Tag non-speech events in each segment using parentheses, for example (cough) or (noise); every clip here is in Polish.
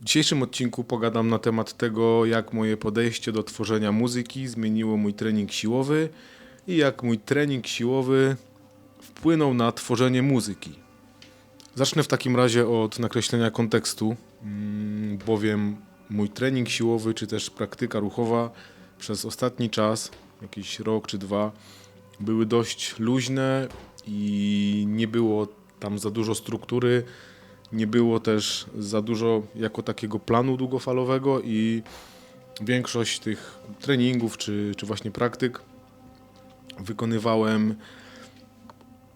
W dzisiejszym odcinku pogadam na temat tego, jak moje podejście do tworzenia muzyki zmieniło mój trening siłowy i jak mój trening siłowy wpłynął na tworzenie muzyki. Zacznę w takim razie od nakreślenia kontekstu, mm, bowiem mój trening siłowy czy też praktyka ruchowa przez ostatni czas, jakiś rok czy dwa, były dość luźne i nie było tam za dużo struktury, nie było też za dużo jako takiego planu długofalowego i większość tych treningów czy, czy właśnie praktyk wykonywałem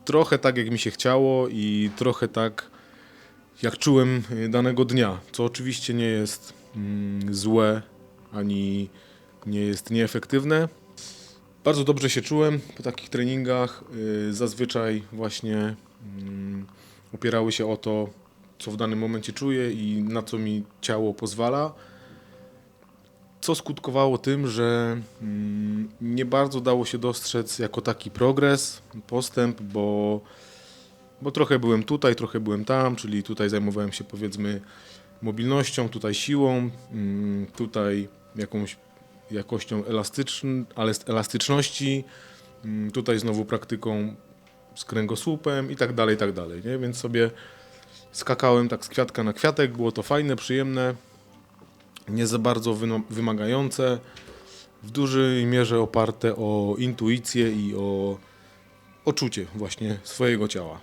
trochę tak, jak mi się chciało i trochę tak, jak czułem y, danego dnia, co oczywiście nie jest mm, złe ani nie jest nieefektywne. Bardzo dobrze się czułem po takich treningach. y, Zazwyczaj właśnie mm, opierały się o to, co w danym momencie czuję i na co mi ciało pozwala. Co skutkowało tym, że mm, nie bardzo dało się dostrzec jako taki progres, postęp, bo, bo trochę byłem tutaj, trochę byłem tam, czyli tutaj zajmowałem się powiedzmy mobilnością, tutaj siłą, mm, tutaj jakąś jakością elastyczności, mm, tutaj znowu praktyką z kręgosłupem i tak dalej, i tak dalej, nie? Więc sobie skakałem tak z kwiatka na kwiatek, było to fajne, przyjemne, nie za bardzo wymagające, w dużej mierze oparte o intuicję i o oczucie właśnie swojego ciała.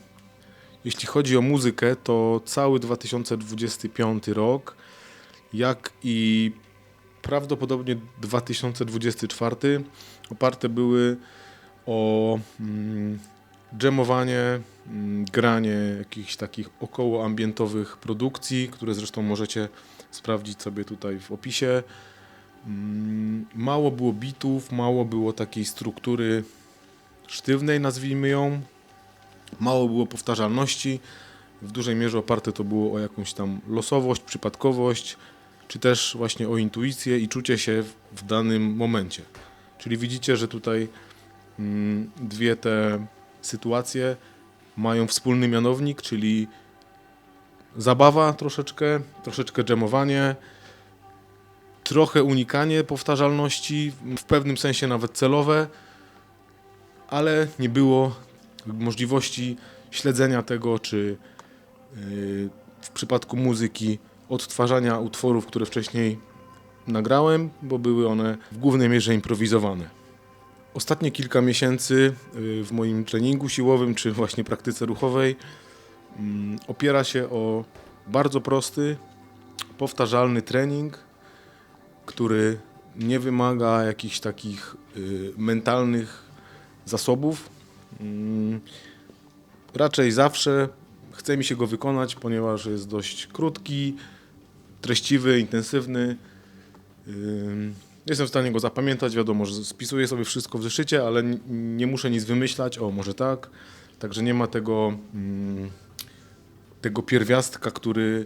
Jeśli chodzi o muzykę, to cały 2025 rok, jak i prawdopodobnie 2024 oparte były o mm, dżemowanie, granie jakichś takich około ambientowych produkcji, które zresztą możecie sprawdzić sobie tutaj w opisie. Mm, Mało było bitów, mało było takiej struktury sztywnej, nazwijmy ją. Mało było powtarzalności. W dużej mierze oparte to było o jakąś tam losowość, przypadkowość, czy też właśnie o intuicję i czucie się w, w danym momencie. Czyli widzicie, że tutaj mm, dwie te sytuacje mają wspólny mianownik, czyli zabawa troszeczkę, troszeczkę dżemowanie, trochę unikanie powtarzalności, w pewnym sensie nawet celowe, ale nie było możliwości śledzenia tego, czy yy, w przypadku muzyki odtwarzania utworów, które wcześniej nagrałem, bo były one w głównej mierze improwizowane. Ostatnie kilka miesięcy y, w moim treningu siłowym czy właśnie praktyce ruchowej mm, opiera się o bardzo prosty, powtarzalny trening, który nie wymaga jakichś takich y, mentalnych zasobów. Mm, Raczej zawsze chce mi się go wykonać, ponieważ jest dość krótki, treściwy, intensywny. Jestem w stanie go zapamiętać, wiadomo, że spisuję sobie wszystko w zeszycie, ale nie muszę nic wymyślać, o może tak. Także nie ma tego, mm, tego pierwiastka, który,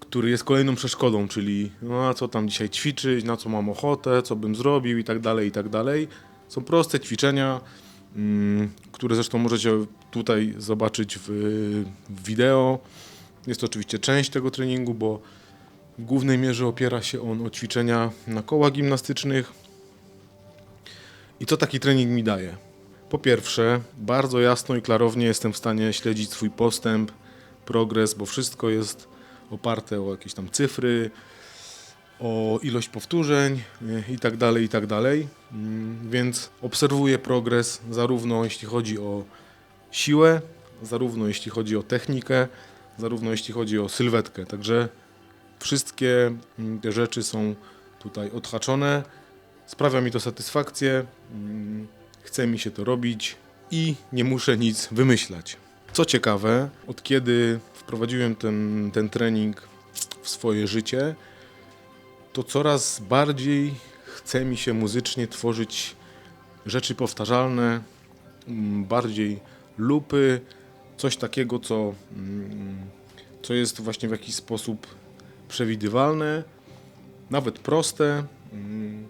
który jest kolejną przeszkodą, czyli no, a co tam dzisiaj ćwiczyć, na co mam ochotę, co bym zrobił i tak dalej, i tak dalej. Są proste ćwiczenia, mm, które zresztą możecie tutaj zobaczyć w, w wideo. Jest to oczywiście część tego treningu, bo w głównej mierze opiera się on o ćwiczenia na kołach gimnastycznych. I co taki trening mi daje? Po pierwsze, bardzo jasno i klarownie jestem w stanie śledzić swój postęp, progres, bo wszystko jest oparte o jakieś tam cyfry, o ilość powtórzeń y, i tak dalej, i tak dalej. Mm, Więc obserwuję progres zarówno jeśli chodzi o siłę, zarówno jeśli chodzi o technikę, zarówno jeśli chodzi o sylwetkę. Także wszystkie mm, te rzeczy są tutaj odhaczone. Sprawia mi to satysfakcję, mm, chce mi się to robić i nie muszę nic wymyślać. Co ciekawe, od kiedy wprowadziłem ten, ten trening w swoje życie, to coraz bardziej chce mi się muzycznie tworzyć rzeczy powtarzalne, mm, bardziej lupy, coś takiego, co, co jest właśnie w jakiś sposób przewidywalne, nawet proste mm,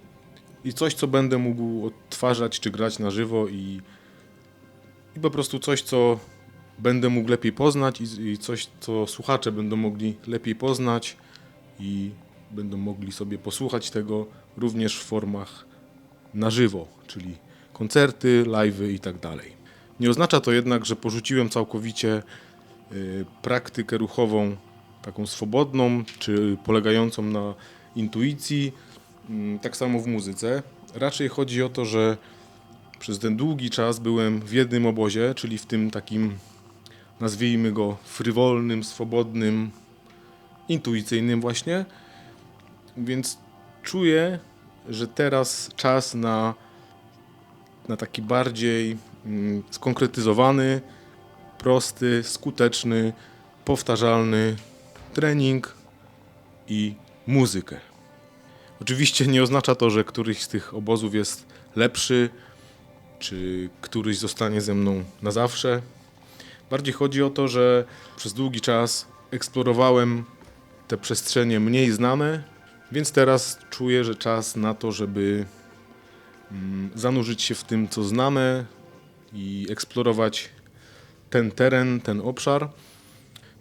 i coś, co będę mógł odtwarzać czy grać na żywo i, i po prostu coś, co będę mógł lepiej poznać i, i coś, co słuchacze będą mogli lepiej poznać i będą mogli sobie posłuchać tego również w formach na żywo, czyli koncerty, live'y i tak dalej. Nie oznacza to jednak, że porzuciłem całkowicie y, praktykę ruchową, taką swobodną, czy polegającą na intuicji, Mm, tak samo w muzyce. Raczej chodzi o to, że przez ten długi czas byłem w jednym obozie, czyli w tym takim, nazwijmy go, frywolnym, swobodnym, intuicyjnym właśnie. Więc czuję, że teraz czas na, na taki bardziej mm, skonkretyzowany, prosty, skuteczny, powtarzalny trening i muzykę. Oczywiście nie oznacza to, że któryś z tych obozów jest lepszy, czy któryś zostanie ze mną na zawsze. Bardziej chodzi o to, że przez długi czas eksplorowałem te przestrzenie mniej znane, więc teraz czuję, że czas na to, żeby mm, zanurzyć się w tym, co znane i eksplorować ten teren, ten obszar.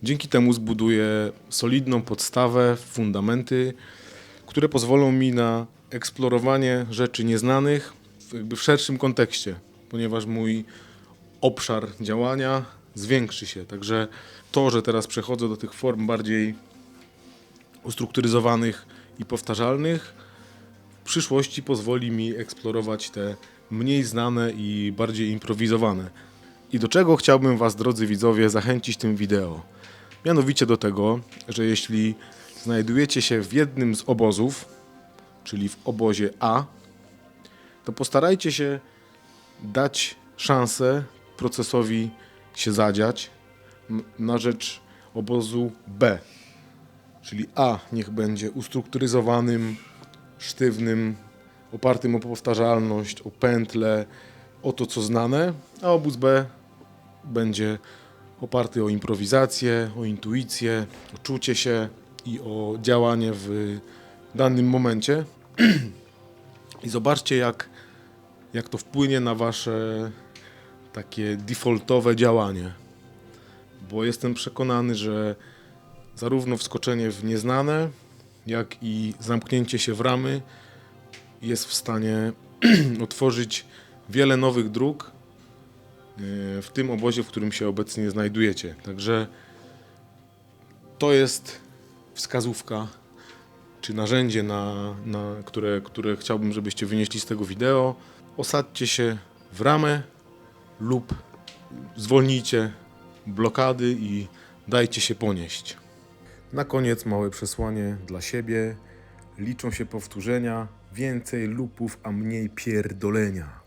Dzięki temu zbuduję solidną podstawę, fundamenty, które pozwolą mi na eksplorowanie rzeczy nieznanych w, szerszym kontekście, ponieważ mój obszar działania zwiększy się. Także to, że teraz przechodzę do tych form bardziej ustrukturyzowanych i powtarzalnych, w przyszłości pozwoli mi eksplorować te mniej znane i bardziej improwizowane. I do czego chciałbym Was, drodzy widzowie, zachęcić tym wideo? Mianowicie do tego, że jeśli znajdujecie się w jednym z obozów, czyli w obozie A, to postarajcie się dać szansę procesowi się zadziać na rzecz obozu B. Czyli A niech będzie ustrukturyzowanym, sztywnym, opartym o powtarzalność, o pętle, o to co znane, a obóz B będzie oparty o improwizację, o intuicję, o czucie się i o działanie w danym momencie. (clears throat) I zobaczcie, jak, jak to wpłynie na wasze takie defaultowe działanie. Bo jestem przekonany, że zarówno wskoczenie w nieznane, jak i zamknięcie się w ramy jest w stanie (clears throat) otworzyć wiele nowych dróg w tym obozie, w którym się obecnie znajdujecie. Także to jest wskazówka czy narzędzie, na, na które, które chciałbym, żebyście wynieśli z tego wideo. Osadźcie się w ramę lub zwolnijcie blokady i dajcie się ponieść. Na koniec małe przesłanie dla siebie. Liczą się powtórzenia, więcej lupów, a mniej pierdolenia.